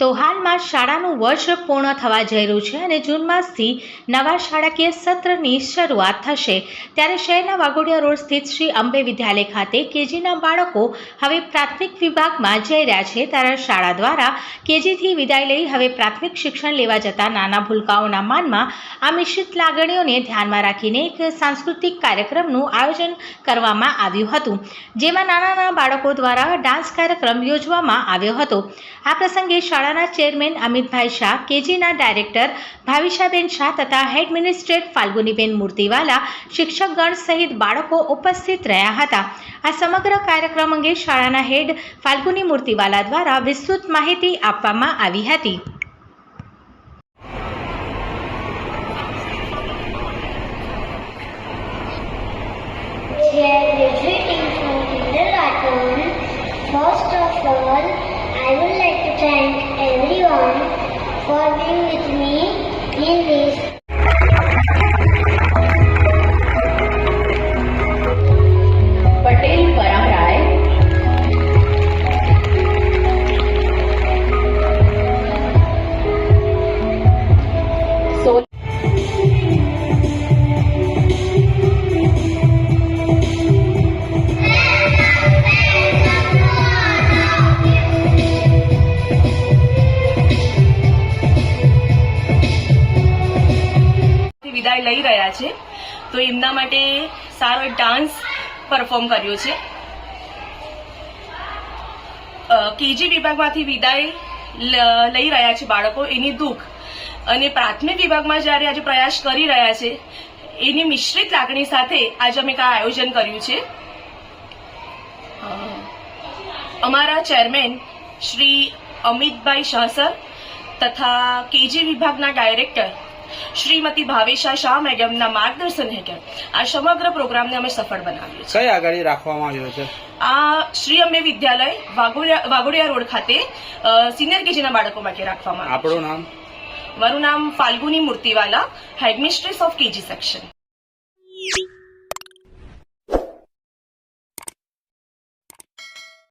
તો હાલમાં શાળાનું વર્ષ પૂર્ણ થવા જઈ રહ્યું છે અને જૂન માસથી નવા શાળાકીય સત્રની શરૂઆત થશે. ત્યારે શહેરના વાઘોડિયા રોડ સ્થિત શ્રી અંબે વિદ્યાલય ખાતે કેજીના બાળકો હવે પ્રાથમિક વિભાગમાં જઈ રહ્યા છે. ત્યારે શાળા દ્વારા કેજીથી વિદાય લઈ હવે પ્રાથમિક શિક્ષણ લેવા જતા નાના ભૂલકાઓના માનમાં આ મિશ્રિત લાગણીઓને ધ્યાનમાં રાખીને એક સાંસ્કૃતિક કાર્યક્રમનું આયોજન કરવામાં આવ્યું હતું, જેમાં નાના નાના બાળકો દ્વારા ડાન્સ કાર્યક્રમ યોજવામાં આવ્યો હતો. આ પ્રસંગે શાળાના ચેરમેન અમિતભાઈ શાહ કેજીના ડાયરેક્ટર ભાવિશાબેન શાહ તથા હેડ મિનિસ્ટ્રેટ ફાલ્ગુનીબેન મૂર્તિવાલા શિક્ષકગણ સહિત બાળકો ઉપસ્થિત રહ્યા હતા. આ સમગ્ર કાર્યક્રમ અંગે શાળાના હેડ ફાલ્ગુની મૂર્તિવાલા દ્વારા વિસ્તૃત માહિતી આપવામાં આવી હતી. Dear from kindergarten, first of all, I would like to thank everyone for being with me વિદાય લઈ રહ્યા છે. તો એમના માટે સારો ડાન્સ પરફોર્મ કર્યો છે. કેજી વિભાગમાંથી વિદાય લઈ રહ્યા છે બાળકો, એની દુઃખ. અને પ્રાથમિક વિભાગમાં જ્યારે આજે પ્રયાસ કરી રહ્યા છે, એની મિશ્રિત લાગણી સાથે આજે અમે આ આયોજન કર્યું છે. અમારા ચેરમેન શ્રી અમિતભાઈ શાહ તથા કેજી વિભાગના ડાયરેક્ટર શ્રીમતી ભાવેશા શાહ મેડમના માર્ગદર્શન હેઠળ આ સમગ્ર પ્રોગ્રામને અમે સફળ બનાવ્યો છે કઈ આગળ રાખવામાં આવ્યો છે? આ શ્રી અંબે વિદ્યાલય વાઘોડિયા વાઘોડિયા રોડ ખાતે સિનિયર કેજીના બાળકો માટે રાખવામાં આવ્યું આપણું નામ? મારું નામ Falguni Murtiwala headmistress of KG section.